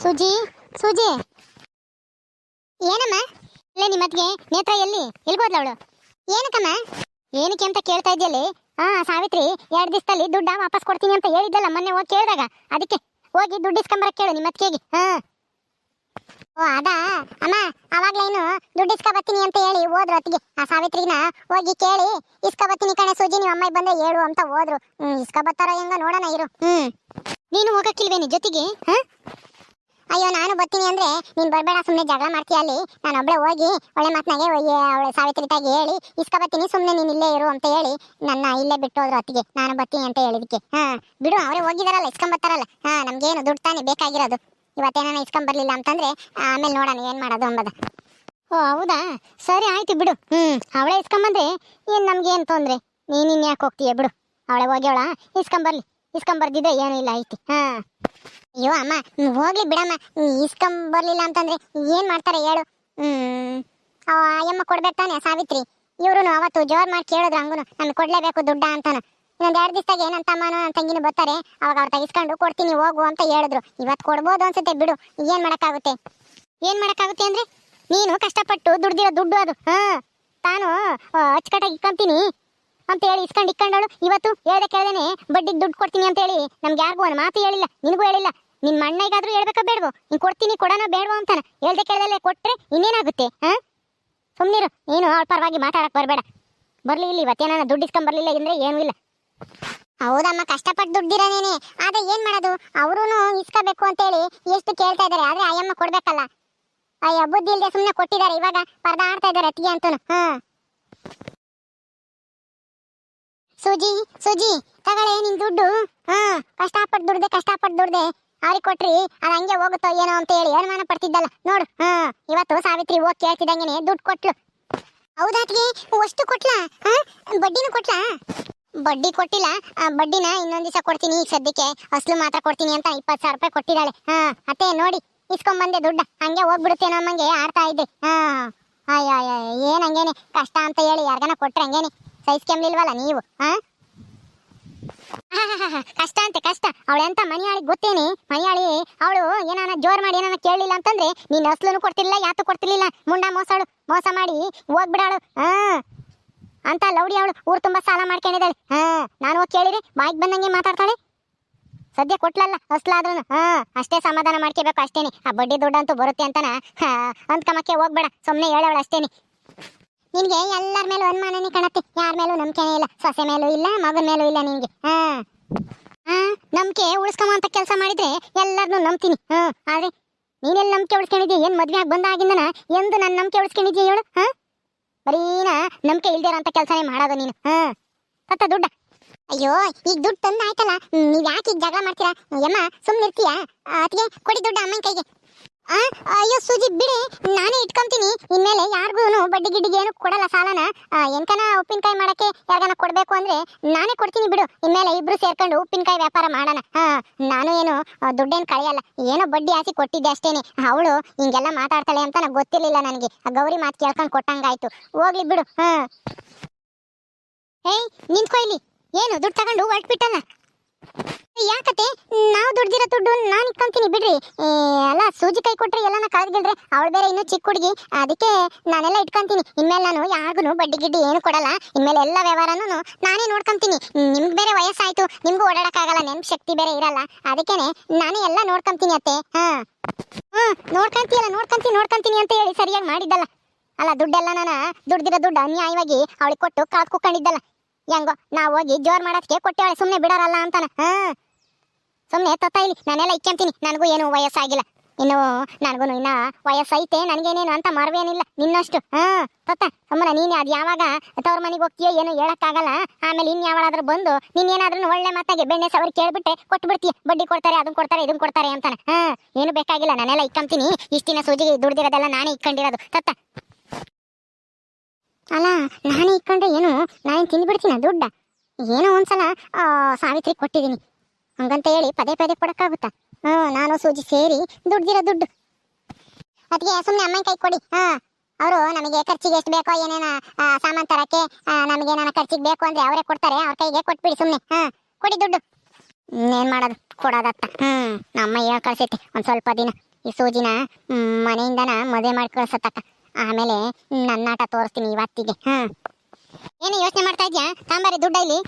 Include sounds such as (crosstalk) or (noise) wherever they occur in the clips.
ಸುಜಿ ಸುಜಿ. ಏನಮ್ಮ? ಇಲ್ಲೇ ನಿಮ್ಮತ್ಗೆ ನೇತ್ರ ಎಲ್ಲಿ? ಎಲ್ಗೋದ್ಲ ಅವಳು? ಏನಕ್ಕಮ್ಮ? ಏನಕ್ಕೆ ಅಂತ ಕೇಳ್ತಾ ಇದೆಯಲ್ಲಿ ಹಾ ಸಾವಿತ್ರಿ, ಎರಡು ದಿವಸದಲ್ಲಿ ದುಡ್ಡ ವಾಪಸ್ ಕೊಡ್ತೀನಿ ಅಂತ ಹೇಳಿದ್ದಲ್ಲ ಮೊನ್ನೆ ಹೋಗಿ ಕೇಳಿದಾಗ. ಅದಕ್ಕೆ ಹೋಗಿ ದುಡ್ಡು ಇಸ್ಕೊಂಬರಕ್ಕೆ ಕೇಳು ನಿಮ್ಮ ಹಾ. ಓ, ಅದಾ? ಅಮ್ಮ ಅವಾಗ್ಲೇನು ದುಡ್ಡು ಇಸ್ಕೊ ಬರ್ತೀನಿ ಅಂತ ಹೇಳಿ ಹೋದ್ರು ಅತ್ತಿಗೆ. ಆ ಸಾವಿತ್ರಿನ ಹೋಗಿ ಕೇಳಿ, ಇಸ್ಕೊ ಬರ್ತೀನಿ ಕಣೆ ಸೂಜಿ ನೀವು ಅಮ್ಮ ಬಂದ್ರೆ ಹೇಳು ಅಂತ ಹೋದ್ರು. ಹ್ಮ್, ಇಸ್ಕೊ ಬರ್ತಾರೋ ಹೆಂಗ ನೋಡೋಣ ಇರು. ಹ್ಮ್. ನೀನು ಹೋಗಕ್ಕಿಲ್ವೇನಿ ಜೊತೆಗೆ? ಹಾ? ಅಯ್ಯೋ, ನಾನು ಬರ್ತೀನಿ ಅಂದ್ರೆ ನೀನ್ ಬರ್ಬೇಡ, ಸುಮ್ನೆ ಜಗಳ ಮಾಡ್ತೀಯ ಅಲ್ಲಿ? ನಾನು ಒಬ್ಳೆ ಹೋಗಿ ಒಳ್ಳೆ ಮಾತನಾಗೆ ಅವಳೆ ಸಾವಿತ್ರಿ ಹೇಳಿ, ಇಸ್ಕ ಬರ್ತೀನಿ, ಸುಮ್ನೆ ನೀನ್ ಇಲ್ಲೇ ಇರು ಅಂತ ಹೇಳಿ, ನನ್ನ ಇಲ್ಲೇ ಬಿಟ್ಟು ಹೋದ್ರು ಅತ್ತಿಗೆ. ನಾನು ಬರ್ತೀನಿ ಅಂತ ಹೇಳಿದಕ್ಕೆ ಹಾ, ಬಿಡು, ಅವರೇ ಹೋಗಿದಾರಲ್ಲ ಇಸ್ಕೊಂಬರ್ತಾರಲ್ಲ ಹಾ, ನಮ್ಗೇನು ದುಡ್ಡು ತಾನೇ ಬೇಕಾಗಿರೋದು. ಇವತ್ತೇನ ಇಸ್ಕೊಂಬರ್ಲಿಲ್ಲ ಅಂತಂದ್ರೆ, ಆಮೇಲೆ ನೋಡೋಣ, ಏನ್ ಮಾಡೋದು ಅಂಬದ. ಓ, ಹೌದಾ? ಸರಿ, ಆಯ್ತು ಬಿಡು. ಹ್ಮ್, ಅವಳೇ ಇಸ್ಕೊಂಬಂದ್ರೆ ಏನ್ ನಮ್ಗೇನ್ ತೊಂದ್ರೆ? ನೀನ್ ಇನ್ ಯಾಕೆ ಹೋಗ್ತೀಯ ಬಿಡು. ಅವಳೆ ಹೋಗ್ಯವಳ ಇಸ್ಕೊಂಬರ್ಲಿ ಇಸ್ಕೊಂಬರ್ದಿದ್ರೆ ಏನೂ ಇಲ್ಲ ಐತಿ ಹಾ. ಅಯ್ಯೋ ಅಮ್ಮ ಹೋಗ್ಲಿ ಬಿಡಮ್ಮ. ಇಸ್ಕೊಂಬರ್ಲಿಲ್ಲ ಅಂತಂದ್ರೆ ಏನ್ ಮಾಡ್ತಾರೆ ಹೇಳು. ಹ್ಮ್ ಅಯ್ಯಮ್ಮ ಕೊಡ್ಬೇಕು ತಾನೆ ಸಾವಿತ್ರಿ. ಇವ್ರು ಅವತ್ತು ಜೋರ್ ಮಾಡಿ ಕೇಳಿದ್ರು ಹಂಗುನು ನಮ್ಗೆ ಕೊಡ್ಲೇಬೇಕು ದುಡ್ಡ ಅಂತಾನ. ಇನ್ನೊಂದ್ ಎರಡು ದಿವಸದಾಗ ಏನಂತ ಅಮ್ಮನೋ ನನ್ನ ತಂಗಿನೂ ಬರ್ತಾರೆ. ಅವಾಗ ಅವ್ರು ತೆಗಿಸ್ಕೊಂಡು, ಕೊಡ್ತೀನಿ, ಹೋಗು ಅಂತ ಹೇಳಿದ್ರು. ಇವತ್ತು ಕೊಡ್ಬೋದು ಅನ್ಸುತ್ತೆ, ಬಿಡು. ಏನ್ ಮಾಡಕ್ಕಾಗುತ್ತೆ? ಏನ್ ಮಾಡಕ್ಕಾಗುತ್ತೆ ಅಂದ್ರೆ, ನೀನು ಕಷ್ಟಪಟ್ಟು ದುಡ್ದಿರೋ ದುಡ್ಡು ಅದು. ಹಾ, ತಾನು ಅಚ್ಚುಕಟ್ಟಾಗಿ ಇಕ್ಕಂತೀನಿ ಅಂತ ಹೇಳಿ ಇಸ್ಕೊಂಡು ಇಕ್ಕಂಡಳು ಇವತ್ತು ಹೇಳ್ದೆ ಕೇಳ್ದೇನೆ, ಬಡ್ಡಿಗೆ ದುಡ್ಡು ಕೊಡ್ತೀನಿ ಅಂತ ಹೇಳಿ. ನಮ್ಗೆ ಯಾರಿಗೂ ಒಂದು ಮಾತು ಹೇಳಿಲ್ಲ, ನಿನಗೂ ಹೇಳಿಲ್ಲ. ನಿಮ್ಮ ಅಣ್ಣಗಾದ್ರೂ ಹೇಳ್ಬೇಕಾ ಬೇಡವೋ? ನೀನ್ ಕೊಡ್ತೀನಿ ಕೊಡೋಣ ಬೇಡವೋ ಅಂತಾನ. ಹೇಳ್ದೆ ಕೇಳ್ದಲ್ಲೇ ಕೊಟ್ರೆ ಇನ್ನೇನಾಗುತ್ತೆ, ಹಾ? ಸುಮ್ಮನಿರು ನೀನು ಅವ್ರ ಪರವಾಗಿ ಮಾತಾಡಕ್ ಬರಬೇಡ. ಬರಲಿ ಇಲ್ಲಿ ಇವತ್ತೇನ ದುಡ್ಡು ಇಸ್ಕೊಂಡ್ ಬರ್ಲಿಲ್ಲ ಅಂದ್ರೆ ಏನೂ ಇಲ್ಲ. ಹೌದಮ್ಮ ಕಷ್ಟಪಟ್ಟು ದುಡ್ಡಿರೋನೇನೆ ಆದ್ರೆ ಏನ್ ಮಾಡೋದು? ಅವರೂ ಇಸ್ಕೋಬೇಕು ಅಂತ ಹೇಳಿ ಎಷ್ಟು ಕೇಳ್ತಾ ಇದಾರೆ. ಆದ್ರೆ ಅಯ್ಯಮ್ಮ ಕೊಡ್ಬೇಕಲ್ಲ. ಅಯ್ಯ, ಬುದ್ಧಿ ಇಲ್ಲದೆ ಸುಮ್ನೆ ಕೊಟ್ಟಿದ್ದಾರೆ. ಇವಾಗ ಪರದಾಡ್ತಾ ಇದ್ದಾರೆ ಅತ್ತಿಗೆ ಅಂತೂ ಹಾ? ಸುಜಿ ಸುಜಿ, ತಗೊಳ್ಳೆ ನಿನ್ ದುಡ್ಡು, ಹಾ? ಕಷ್ಟಪಟ್ಟು ದುಡ್ದೆ ಕಷ್ಟಪಟ್ಟು ದುಡ್ದೆ. ಅವ್ರಿಗೆ ಕೊಟ್ರಿ ಅದು ಹಂಗೆ ಹೋಗುತ್ತೋ ಏನೋ ಅಂತ ಹೇಳಿ ಅನುಮಾನ ಪಡ್ತಿದ್ದಲ್ಲ. ನೋಡು ಹಾ ಇವತ್ತು ಸಾವಿತ್ರಿ ಹೋಗಿ ಕೇಳ್ತಿದ್ದಂಗೆನೆ ದುಡ್ಡು ಕೊಟ್ಲು. ಹೌದಾತ್ಗೆ ಅಷ್ಟು ಕೊಟ್ಲಾ? ಹಾ ಬಡ್ಡಿನೂ ಕೊಟ್ಲಾ? ಬಡ್ಡಿ ಕೊಟ್ಟಿಲ್ಲ, ಆ, ಬಡ್ಡಿನ ಇನ್ನೊಂದ್ ದಿವಸ ಕೊಡ್ತೀನಿ ಈಗ ಸದ್ಯಕ್ಕೆ, ಅಸಲು ಮಾತ್ರ ಕೊಡ್ತೀನಿ ಅಂತ ಇಪ್ಪತ್ತು ಸಾವಿರ ರೂಪಾಯಿ ಕೊಟ್ಟಿದ್ದಾಳೆ. ಹಾ, ಅತ್ತೆ, ನೋಡಿ, ಇಸ್ಕೊಂಬಂದೆ ದುಡ್ಡ, ಹಂಗೆ ಹೋಗ್ಬಿಡುತ್ತೇನೋ ಅಮ್ಮಂಗೆ ಆಡ್ತಾ ಇದ್ದೆ. ಹಾ ಅಯ್ಯೋ ಏನ್ ಹಂಗೇನೆ ಕಷ್ಟ ಅಂತ ಹೇಳಿ ಯಾರ್ಗನ ಕೊಟ್ರೆ ಹಂಗೇನೆ ಸಹಿಸ್ಕೊಂಬಿಲ್ವಲ್ಲ ನೀವು ಹಾ (laughs) ಕಷ್ಟ ಅಂತೆ, ಕಷ್ಟ. ಅವಳು ಎಂತ ಮನೆಯಾಳಿ ಗೊತ್ತೇನಿ? ಮನೆಯಾಳಿ, ಅವಳು ಏನಾನ ಜೋರ್ ಮಾಡಿ ಏನಾನ ಕೇಳಲಿಲ್ಲ ಅಂತಂದ್ರೆ ನೀನ್ ಅಸ್ಲೂ ಕೊಡ್ತಿರ್ಲಿಲ್ಲ, ಯಾತು ಕೊಡ್ತಿರ್ಲಿಲ್ಲ. ಮುಂಡ ಮೋಸಳು ಮೋಸ ಮಾಡಿ ಹೋಗ್ಬಿಡಾಳು. ಹಾ. ಅಂತ ಲೌಡಿ ಅವಳು ಊರು ತುಂಬಾ ಸಾಲ ಮಾಡ್ಕೊಂಡಿದ್ದಾಳೆ. ಹಾ. ನಾನು ಹೋಗಿ ಕೇಳಿದ್ರೆ ಬಾಯಿಗೆ ಬಂದಂಗೆ ಮಾತಾಡ್ತಾಳೆ. ಸದ್ಯ ಕೊಟ್ಲಲ್ಲ ಅಸ್ಲಾದ್ರೂ ಹಾ. ಅಷ್ಟೇ ಸಮಾಧಾನ ಮಾಡ್ಕೋಬೇಕು ಅಷ್ಟೇನೆ. ಆ ಬಡ್ಡಿ ದುಡ್ಡಂತೂ ಬರುತ್ತೆ ಅಂತಾನ? ಹಾ. ಕಮಕ್ಕೆ ಹೋಗ್ಬೇಡ ಸುಮ್ಮನೆ ಹೇಳವಳು ಅಷ್ಟೇನೆ. ನಿನ್ಗೆ ಎಲ್ಲರ ಮೇಲೂ ಅನುಮಾನನೇ ಕಾಣತ್ತೆ. ಯಾರ ಮೇಲೂ ನಂಬಿಕೆನೇ ಇಲ್ಲ. ಸೊಸೆ ಮೇಲೂ ಇಲ್ಲ, ಮಗನ ಮೇಲೂ ಇಲ್ಲ ನಿನ್ಗೆ. ಹಾ. ಹಾ ನಂಬಿಕೆ ಉಳಿಸ್ಕೊಂಬ ಅಂತ ಕೆಲಸ ಮಾಡಿದ್ರೆ ಎಲ್ಲರನ್ನೂ ನಂಬ್ತೀನಿ. ಹಾ, ಆದ್ರೆ ನೀನೆಲ್ಲ ನಂಬಿಕೆ ಉಳಿಸ್ಕೊಂಡಿದ್ಯಾ ಏನ್ ಮದ್ವೆ ಆಗಿ ಬಂದಾಗಿಂದನ? ಎಂದು ನನ್ನ ನಂಬಿಕೆ ಉಳಿಸ್ಕೊಂಡಿದ್ಯಾ ಹೇಳು? ಹಾ? ಬರೀನ ನಂಬಿಕೆ ಇರೋ ಅಂತ ಕೆಲಸನೇ ಮಾಡೋದು ನೀನು. ಹಾ. ತತ್ತ ದುಡ್ಡ. ಅಯ್ಯೋ, ಈಗ ದುಡ್ಡು ತಂದ ಆಯ್ತಲ್ಲ? ನೀವು ಯಾಕೆ ಈಗ ಜಗಳ ಮಾಡ್ತೀರಾ? ಯಮ್ಮ ಸುಮ್ನೆ ಇರ್ತೀಯಾ ಅದಕ್ಕೆ ಕೊಡಿ ದುಡ್ಡು ಅಮ್ಮನ ಕೈಗೆ. ಅಯ್ಯೋ ಬಿಡಿ. ನಾನೇ ಇಟ್ಕೊಂತೀನಿ. ಇನ್ಮೇಲೆ ಯಾರಿಗೂ ಬಡ್ಡಿ ಗಿಡ್ಡಿಗೆ ಏನು ಕೊಡಲ್ಲ ಸಾಲನ. ಎಂಕನ ಉಪ್ಪಿನಕಾಯಿ ಮಾಡಕ್ಕೆ ಯಾರಿಗಾನ ಕೊಡ್ಬೇಕು ಅಂದ್ರೆ ನಾನೇ ಕೊಡ್ತೀನಿ ಬಿಡು. ಇನ್ಮೇಲೆ ಇಬ್ರು ಸೇರ್ಕೊಂಡು ಉಪ್ಪಿನಕಾಯಿ ವ್ಯಾಪಾರ ಮಾಡೋಣ. ನಾನು ಏನು ದುಡ್ಡೇನು ಕಳೆಯಲ್ಲ. ಏನೋ ಬಡ್ಡಿ ಹಾಕಿ ಕೊಟ್ಟಿದ್ದೆ ಅಷ್ಟೇನೆ. ಅವಳು ಹಿಂಗೆಲ್ಲ ಮಾತಾಡ್ತಾಳೆ ಅಂತ ನಂಗೆ ಗೊತ್ತಿರಲಿಲ್ಲ ನನಗೆ. ಗೌರಿ ಮಾತು ಕೇಳ್ಕೊಂಡು ಕೊಟ್ಟಂಗಾಯ್ತು. ಹೋಗ್ಲಿ ಬಿಡು. ಹಾ ಏಯ್, ನಿಂತ್ಕೊ ಏನು, ದುಡ್ಡು ತಗೊಂಡು ಹೊರಟ್ಬಿಟ್ಟಲ್ಲ? ಯಾಕತೆ ನಾವ್ ದುಡ್ದಿರೋ ದುಡ್ಡು ನಾನು ಇಟ್ಕೊಂತೀನಿ, ಬಿಡ್ರಿ. ಅಲ್ಲ, ಸೂಜಿ ಕೈ ಕೊಟ್ರೆ ಎಲ್ಲಾನ ಕಳೆದ್ಗಿಲ್ರಿ ಅವಳು ಬೇರೆ ಇನ್ನೂ ಚಿಕ್ಕ ಹುಡುಗಿ. ಅದಕ್ಕೆ ನಾನೆಲ್ಲ ಇಟ್ಕೊಂತೀನಿ. ಇನ್ಮೇಲೆ ನಾನು ಯಾರಿಗೂ ಬಡ್ಡಿ ಗಿಡ್ಡಿ ಏನು ಕೊಡಲ್ಲ. ಇನ್ಮೇಲೆ ಎಲ್ಲ ವ್ಯವಹಾರನೂ ನಾನೇ ನೋಡ್ಕೊಂತೀನಿ. ನಿಮ್ಗೆ ಬೇರೆ ವಯಸ್ಸಾಯ್ತು, ನಿಮ್ಗೂ ಓಡಾಡಕ್ಕಾಗಲ್ಲ, ನೆನ್ಪು ಶಕ್ತಿ ಬೇರೆ ಇರಲ್ಲ. ಅದಕ್ಕೇನೆ ನಾನೇ ಎಲ್ಲ ನೋಡ್ಕೊಂತೀನಿ ಅತ್ತೆ. ಹಾ. ಹಾ, ನೋಡ್ಕೊಂತೀಯಲ್ಲ ನೋಡ್ಕೊಂತೀನಿ ನೋಡ್ಕೊಂತೀನಿ ಅಂತ ಹೇಳಿ ಸರಿಯಾಗಿ ಮಾಡಿದ್ದಲ್ಲ. ಅಲ್ಲ, ದುಡ್ಡೆಲ್ಲ ನಾನು ದುಡ್ದಿರೋ ದುಡ್ಡು ಅನ್ಯಾಯವಾಗಿ ಅವಳಿಗೆ ಕೊಟ್ಟು ಕಳ್ದು ಕುಕ್ಕೊಂಡಿದ್ದಲ್ಲ. ಹೆಂಗೋ, ನಾವು ಹೋಗಿ ಜೋರ್ ಮಾಡೋದಕ್ಕೆ ಕೊಟ್ಟೇವಳೆ ಸುಮ್ಮನೆ ಬಿಡೋರಲ್ಲ ಅಂತಾನ. ಹಾ. ಸುಮ್ಮನೆ ತತ್ತ ಇಲ್ಲಿ ನಾನೆಲ್ಲ ಇಕ್ಕಂತೀನಿ ನನಗೂ ಏನು ವಯಸ್ಸಾಗಿಲ್ಲ. ಇನ್ನು ನನಗೂ ಇನ್ನ ವಯಸ್ಸೈತೆ, ನನಗೇನೇನು ಅಂತ ಮರವೇನಿಲ್ಲ. ನಿನ್ನಷ್ಟು. ಹಾ ತತ್ತ ಸುಮ್ಮನೆ ನೀನು ಅದು ಯಾವಾಗ ತವ್ರ ಮನೆಗೆ ಹೋಗ್ತೀಯೋ ಏನು ಹೇಳಕ್ಕಾಗಲ್ಲ. ಆಮೇಲೆ ಇನ್ ಯಾವಾಗಾದ್ರೂ ಬಂದು ನೀನೇನಾದ್ರೂ ಒಳ್ಳೆ ಮಾತಾಗಿ ಬೆಣ್ಣೆ ಸವರಿ ಕೇಳ್ಬಿಟ್ಟೆ ಕೊಟ್ಟು ಬಿಡ್ತೀಯ ಬಡ್ಡಿ ಕೊಡ್ತಾರೆ ಅದನ್ನ ಕೊಡ್ತಾರೆ ಇದನ್ನ ಕೊಡ್ತಾರೆ ಅಂತಾನೆ. ಹಾ, ಏನು ಬೇಕಾಗಿಲ್ಲ. ನಾನೆಲ್ಲ ಇಕ್ಕಂತೀನಿ ಇಷ್ಟಿನ ಸೂಜಿಗೆ ದುಡ್ದಿರೋದೆಲ್ಲ ನಾನೇ ಇಕ್ಕೊಂಡಿರೋದು. ತತ್ತ ಅಲ್ಲ, ನಾನೇ ಇಕ್ಕೊಂಡ್ರೆ ಏನು? ನಾನು ತಿಂದ್ಬಿಡ್ತೀನ ದುಡ್ಡ? ಏನೋ ಒಂದ್ಸಲ ಸಾವಿತ್ರಿ ಕೊಟ್ಟಿದ್ದೀನಿ. ಹಂಗಂತ ಹೇಳಿ ಪದೇ ಪದೇ ಕೊಡೋಕ್ಕಾಗುತ್ತಾ? ಹ್ಞೂ ನಾನು ಸೂಜಿ ಸೇರಿ ದುಡ್ದಿರೋ ದುಡ್ಡು. ಅದಕ್ಕೆ ಸುಮ್ಮನೆ ಅಮ್ಮನ ಕೈ ಕೊಡಿ, ಹಾ. ಅವರು ನಮಗೆ ಖರ್ಚಿಗೆ ಎಷ್ಟು ಬೇಕೋ ಏನೇನ ಸಾಮಾನ್ ತರಕ್ಕೆ ನಮಗೆ ಏನಾನ ಖರ್ಚಿಗೆ ಬೇಕು ಅಂದ್ರೆ ಅವರೇ ಕೊಡ್ತಾರೆ, ಅವ್ರ ಕೈಗೆ ಕೊಟ್ಬಿಡಿ ಸುಮ್ಮನೆ ಹಾ. ಕೊಡಿ ದುಡ್ಡು. ಏನು ಮಾಡೋದು? ಕೊಡೋದತ್ತ. ಹ್ಮ್, ನಮ್ಮ ಹೇಳಿ ಕಳ್ಸೈತಿ, ಒಂದ್ ಸ್ವಲ್ಪ ದಿನ. ಈ ಸೂಜಿನ ಮನೆಯಿಂದನ ಮದುವೆ ಮಾಡಿ ಆಮೇಲೆ ನನ್ನಾಟ ತೋರಿಸ್ತೀನಿ ಇವತ್ತಿಗೆ, ಹಾ. ಏನು ಯೋಚನೆ ಮಾಡ್ತಾ ಇದ್ಯಾ? ತಾಂಬಾರಿ ದುಡ್ಡ ಇಲ್ಲಿ?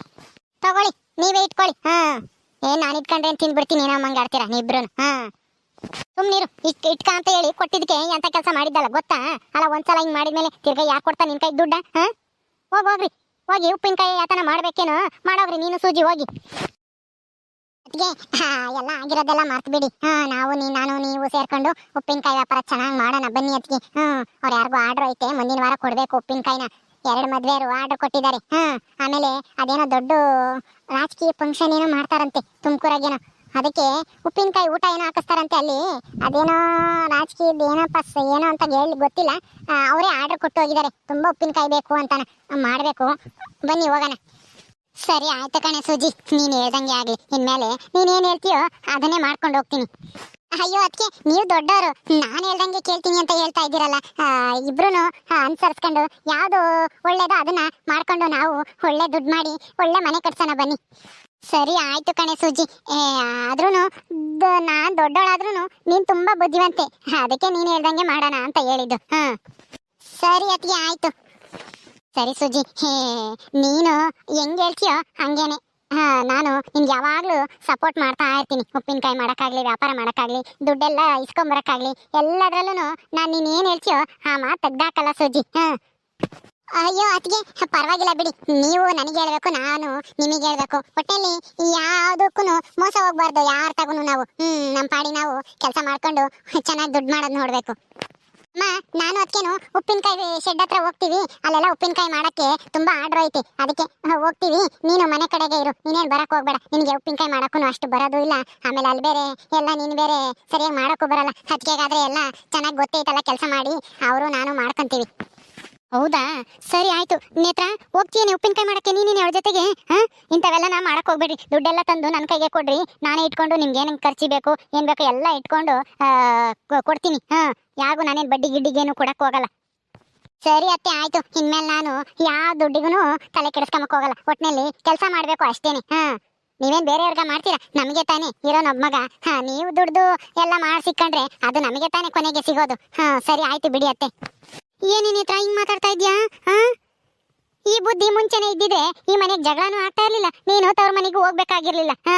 ತಗೊಳ್ಳಿ, ನೀವೇ ಇಟ್ಕೊಳ್ಳಿ, ಹಾ. ಏನ್ ನಾನು ಇಟ್ಕೊಂಡ್ರೆ ತಿಂದ್ಬಿಡ್ತೀನಿ? ಏನೋ ಹಂಗೆ ಆಡ್ತೀರಾ ನೀವಿಬ್ರು ಹಾ. ಸುಮ್ನಿರು ಇಟ್ ಇಟ್ಕ ಅಂತ ಹೇಳಿ ಕೊಟ್ಟಿದ್ದಕ್ಕೆ ಎಂತ ಕೆಲಸ ಮಾಡಿದ್ದಲ್ಲ, ಗೊತ್ತಾ? ಅಲ್ಲ, ಒಂದ್ಸಲ ಹಿಂಗ್ ಮಾಡಿದ್ಮೇಲೆ ತಿರ್ಗಾ ಯಾಕೆ ಕೊಡ್ತಾ ನಿನ್ ಕೈ ದುಡ್ಡ, ಹಾ? ಹೋಗ್, ಹೋಗ್ರಿ. ಹೋಗಿ ಉಪ್ಪಿನಕಾಯಿ ಯಾತನ ಮಾಡ್ಬೇಕೇನೋ? ಮಾಡೋಗ್ರಿ, ನೀನು ಸೂಜಿ, ಹೋಗಿ. (laughs) ಹಾ, ಎಲ್ಲ ಆಗಿರೋದೆಲ್ಲ ಮರ್ತ್ ಬಿಡಿ ಹಾ ನಾವು ನೀ ನಾನು ನೀವು ಸೇರ್ಕೊಂಡು ಉಪ್ಪಿನಕಾಯಿ ವ್ಯಾಪಾರ ಚೆನ್ನಾಗಿ ಮಾಡೋಣ ಬನ್ನಿ ಅದ್ಕೆ ಹ್ಮ್ ಅವ್ರು ಯಾರಿಗೂ ಆರ್ಡರ್ ಐತೆ ಮುಂದಿನ ವಾರ ಕೊಡ್ಬೇಕು ಉಪ್ಪಿನಕಾಯಿನ. ಎರಡು ಮದುವೆಯರು ಆರ್ಡರ್ ಕೊಟ್ಟಿದ್ದಾರೆ. ಹ್ಮ್ ಆಮೇಲೆ ಅದೇನೋ ದೊಡ್ಡ ರಾಜಕೀಯ ಫಂಕ್ಷನ್ ಏನೋ ಮಾಡ್ತಾರಂತೆ ತುಮಕೂರಾಗೇನೋ. ಅದಕ್ಕೆ ಉಪ್ಪಿನಕಾಯಿ ಊಟ ಏನೋ ಹಾಕಿಸ್ತಾರಂತೆ ಅಲ್ಲಿ. ಅದೇನೋ ರಾಜಕೀಯದ ಏನೋ ಪಸ್ ಏನೋ ಅಂತ ಹೇಳಿ ಗೊತ್ತಿಲ್ಲ. ಅವರೇ ಆರ್ಡರ್ ಕೊಟ್ಟು ಹೋಗಿದ್ದಾರೆ. ತುಂಬಾ ಉಪ್ಪಿನಕಾಯಿ ಬೇಕು ಅಂತಾನ. ಮಾಡಬೇಕು. ಬನ್ನಿ ಹೋಗೋಣ. ಸರಿ ಆಯ್ತು ಕಣೆ ಸುಜಿ, ನೀನು ಹೇಳ್ದಂಗೆ ಆಗಲಿ ಇನ್ಮೇಲೆ ನೀನ್ ಏನ್ ಹೇಳ್ತೀಯೋ ಅದನ್ನೇ ಮಾಡ್ಕೊಂಡು ಹೋಗ್ತೀನಿ. ಅಯ್ಯೋ ಅದಕ್ಕೆ ನೀವು ದೊಡ್ಡವರು. ನಾನು ಹೇಳ್ದಂಗೆ ಕೇಳ್ತೀನಿ ಅಂತ ಹೇಳ್ತಾ ಇದ್ದೀರಲ್ಲ. ಇಬ್ರು ಅನುಸರಿಸ್ಕೊಂಡು ಯಾವುದು ಒಳ್ಳೇದೋ ಅದನ್ನ ಮಾಡ್ಕೊಂಡು ನಾವು ಒಳ್ಳೆ ದುಡ್ಡು ಮಾಡಿ ಒಳ್ಳೆ ಮನೆ ಕಟ್ಸೋಣ ಬನ್ನಿ. ಸರಿ ಆಯ್ತು ಕಣೆ ಸುಜಿ. ಆದ್ರೂ ನಾನು ದೊಡ್ಡವಳಾದ್ರೂ ನೀನು ತುಂಬಾ ಬುದ್ಧಿವಂತೆ. ಅದಕ್ಕೆ ನೀನು ಹೇಳ್ದಂಗೆ ಮಾಡೋಣ ಅಂತ ಹೇಳಿದ್ದು. ಹಾಂ ಸರಿ ಅತ್ತಿಗೆ ಆಯ್ತು. ಸರಿ ಸುಜಿ ಹೇ, ನೀನು ಹೆಂಗ್ ಹೇಳ್ತೀಯೋ ಹಂಗೇನೆ. ಹಾ, ನಾನು ನಿನ್ಗೆ ಯಾವಾಗಲೂ ಸಪೋರ್ಟ್ ಮಾಡ್ತಾ ಇರ್ತೀನಿ. ಉಪ್ಪಿನಕಾಯಿ ಮಾಡೋಕ್ಕಾಗಲಿ, ವ್ಯಾಪಾರ ಮಾಡಕ್ಕಾಗ್ಲಿ, ದುಡ್ಡೆಲ್ಲ ಇಸ್ಕೊಂಬರೋಕ್ಕಾಗಲಿ ಎಲ್ಲದರಲ್ಲೂ ನಾನು ನೀನು ಏನು ಹೇಳ್ತೀಯೋ ಆ ಮಾತು ತೆಗ್ದಾಕಲ್ಲ ಸುಜಿ ಹಾಂ. ಅಯ್ಯೋ, ಅತ್ತಿಗೆ, ಪರವಾಗಿಲ್ಲ ಬಿಡಿ. ನೀವು ನನಗೆ ಹೇಳ್ಬೇಕು, ನಾನು ನಿಮಗೆ ಹೇಳ್ಬೇಕು. ಒಟ್ಟಲ್ಲಿ ಯಾವುದಕ್ಕೂ ಮೋಸ ಹೋಗ್ಬಾರ್ದು, ಯಾರ ತಗೋನು ನಾವು. ಹ್ಮ್ ನಮ್ಮ ಪಾಡಿ ನಾವು ಕೆಲಸ ಮಾಡ್ಕೊಂಡು ಚೆನ್ನಾಗಿ ದುಡ್ಡು ಮಾಡೋದು ನೋಡ್ಬೇಕು. ಅಮ್ಮ, ನಾನು ಅದಕ್ಕೇನು ಉಪ್ಪಿನಕಾಯಿ ಶೆಡ್ ಹತ್ರ ಹೋಗ್ತೀವಿ. ಅಲ್ಲೆಲ್ಲ ಉಪ್ಪಿನಕಾಯಿ ಮಾಡಕ್ಕೆ ತುಂಬಾ ಆರ್ಡರ್ ಐತಿ. ಅದಕ್ಕೆ ಹೋಗ್ತೀವಿ. ನೀನು ಮನೆ ಕಡೆಗೆ ಇರು. ನೀನೇನು ಬರಕ್ ಹೋಗ್ಬೇಡ. ನಿನಗೆ ಉಪ್ಪಿನಕಾಯಿ ಮಾಡಕ್ಕೂ ಅಷ್ಟು ಬರೋದು ಇಲ್ಲ. ಆಮೇಲೆ ಅಲ್ಲಿ ಬೇರೆ, ಎಲ್ಲ ನೀನು ಬೇರೆ ಸರಿಯಾಗಿ ಮಾಡಕ್ಕೂ ಬರಲ್ಲ. ಅದಕ್ಕೆಗಾದ್ರೆ ಎಲ್ಲ ಚೆನ್ನಾಗಿ ಗೊತ್ತೈತಲ್ಲ ಕೆಲಸ ಮಾಡಿ. ಅವರು ನಾನು ಮಾಡ್ಕೊಂತೀವಿ. ಹೌದಾ? ಸರಿ ಆಯ್ತು. ನೇತ್ರ ಹೋಗ್ತೀನಿ. ಉಪ್ಪಿನಕಾಯಿ ಮಾಡಕ್ಕೆ ನೀನೇನು ಅವ್ರ ಜೊತೆಗೆ? ಹಾ? ಇಂಥವೆಲ್ಲ ನಾ ಮಾಡಕ್ ಹೋಗ್ಬೇಡ್ರಿ. ದುಡ್ಡೆಲ್ಲ ತಂದು ನನ್ನ ಕೈಗೆ ಕೊಡ್ರಿ. ನಾನೇ ಇಟ್ಕೊಂಡು ನಿಮ್ಗೆ ಏನೇನು ಖರ್ಚು ಬೇಕು, ಏನ್ ಬೇಕು ಎಲ್ಲ ಇಟ್ಕೊಂಡು ಕೊಡ್ತೀನಿ. ಹಾ? ಯಾಗೂ ನಾನೇನು ಬಡ್ಡಿ ಗಿಡ್ಡಿಗೇನು ಕೊಡಕ್ ಹೋಗಲ್ಲ. ಸರಿ ಅತ್ತೆ, ಆಯ್ತು. ಇನ್ಮೇಲೆ ನಾನು ಯಾವ ದುಡ್ಡಿಗೂ ತಲೆ ಕೆಡಿಸ್ಕೊಂಬಕ್ ಹೋಗಲ್ಲ. ಒಟ್ಟಿನಲ್ಲಿ ಕೆಲಸ ಮಾಡ್ಬೇಕು ಅಷ್ಟೇನೆ. ಹಾ? ನೀವೇನ್ ಬೇರೆಯವ್ರಿಗೆ ಮಾಡ್ತೀರಾ? ನಮಗೆ ತಾನೇ. ಇರೋ ನಮ್ಮ ಮಗ. ಹಾ, ನೀವು ದುಡ್ದು ಎಲ್ಲ ಮಾಡಿಸಿಕೊಂಡ್ರೆ ಅದು ನಮಗೆ ತಾನೇ ಕೊನೆಗೆ ಸಿಗೋದು. ಹಾ, ಸರಿ, ಆಯ್ತು ಬಿಡಿ ಅತ್ತೆ. ಏನೇನೇ ಹತ್ರ ಹಿಂಗ್ ಮಾತಾಡ್ತಾ ಇದ್ಯಾ? ಹಾ ಈ ಬುದ್ಧಿ ಮುಂಚೆನೆ ಇದ್ದಿದ್ರೆ ಈ ಮನೆಗೆ ಜಗಳನೂ ಆಗ್ತಾ ಇರ್ಲಿಲ್ಲ. ನೀನು ತವ್ರ ಮನೆಗೂ ಹೋಗ್ಬೇಕಾಗಿರ್ಲಿಲ್ಲ. ಹಾ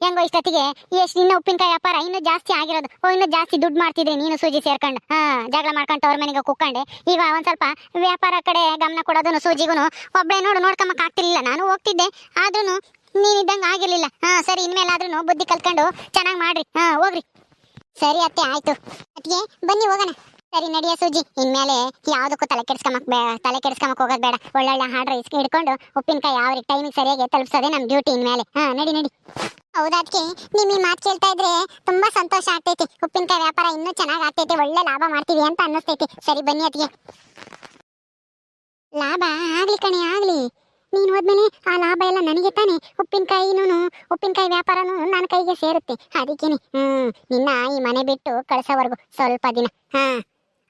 ಹೆಂಗೋ ಇಷ್ಟೊತ್ತಿಗೆ ಎಷ್ಟು ನಿನ್ನ ಉಪ್ಪಿನಕಾಯಿ ವ್ಯಾಪಾರ ಇನ್ನೂ ಜಾಸ್ತಿ ಆಗಿರೋದು. ಓ, ಇನ್ನೂ ಜಾಸ್ತಿ ದುಡ್ಡು ಮಾಡ್ತಿದ್ರಿ ನೀನು ಸೂಜಿ ಸೇರ್ಕೊಂಡು. ಹಾಂ ಜಗಳ ಮಾಡ್ಕೊಂಡು ತವ್ರ ಮನೆಗೆ ಕುಕ್ಕೊಂಡೆ ಈಗ ಒಂದ್ ಸ್ವಲ್ಪ ವ್ಯಾಪಾರ ಕಡೆ ಗಮನ ಕೊಡೋದನ್ನು ಸೂಜಿಗೂ ಒಬ್ಬಳೆ ನೋಡು ನೋಡ್ಕೊಂಬಕ್ ಆಗ್ತಿರ್ಲಿಲ್ಲ. ನಾನು ಹೋಗ್ತಿದ್ದೆ. ಆದ್ರೂ ನೀನಿದ್ದಂಗೆ ಆಗಿರ್ಲಿಲ್ಲ. ಹಾ ಸರಿ ಇನ್ಮೇಲಾದ್ರೂ ಬುದ್ಧಿ ಕಲ್ತ್ಕೊಂಡು ಚೆನ್ನಾಗಿ ಮಾಡ್ರಿ. ಹಾ ಹೋಗ್ರಿ. ಸರಿ ಅತ್ತೆ, ಆಯ್ತು. ಅತ್ತಿಗೆ ಬನ್ನಿ, ಹೋಗೋಣ. ಸರಿ ನಡಿಯ ಸೂಜಿ, ಇನ್ಮೇಲೆ ಯಾವ್ದಕ್ಕೂ ತಲೆ ಕೆಡ್ಸ್ಕೊಂಬಕ್ ತಲೆ ಕೆಡ್ಸ್ಕೊಂಬಕ್ ಹೋಗೋದು ಬೇಡ. ಒಳ್ಳೊಳ್ಳೆ ಹಾಡ್ರ ರೈಸ್ ಹಿಡ್ಕೊಂಡು ಉಪ್ಪಿನಕಾಯಿ ಯಾವ ಟೈಮಿಗೆ ಸರಿಯಾಗಿ ತಲುಪಿಸೋದೆ ನಮ್ಮ ಡ್ಯೂಟಿ ಇನ್ಮೇಲೆ. ಹಾ, ನಡಿ ನಡಿ. ಹೌದಾದ್ಕೆ ನಿಮ್ ಈ ಮಾತು ಕೇಳ್ತಾ ಇದ್ರೆ ತುಂಬಾ ಸಂತೋಷ ಆಗ್ತೈತಿ. ಉಪ್ಪಿನಕಾಯಿ ವ್ಯಾಪಾರ ಇನ್ನೂ ಚೆನ್ನಾಗಿ ಆಗ್ತೈತಿ, ಒಳ್ಳೆ ಲಾಭ ಮಾಡ್ತೀವಿ ಅಂತ ಅನ್ನಿಸ್ತೈತಿ. ಸರಿ ಬನ್ನಿ ಅದಕ್ಕೆ ಲಾಭ ಆಗ್ಲಿ ಕಣೆ, ಆಗ್ಲಿ. ನೀನು ಹೋದ್ಮೇಲೆ ಆ ಲಾಭ ಎಲ್ಲ ನನಗೆ ತಾನೆ. ಉಪ್ಪಿನಕಾಯಿನೂ ಉಪ್ಪಿನಕಾಯಿ ವ್ಯಾಪಾರನೂ ನನ್ನ ಕೈಗೆ ಸೇರುತ್ತೆ. ಅದಕ್ಕೇನೆ. ಹ್ಮ್, ನಿನ್ನ ಈ ಮನೆ ಬಿಟ್ಟು ಕಳ್ಸೋವರೆಗೂ ಸ್ವಲ್ಪ ದಿನ. ಹಾ.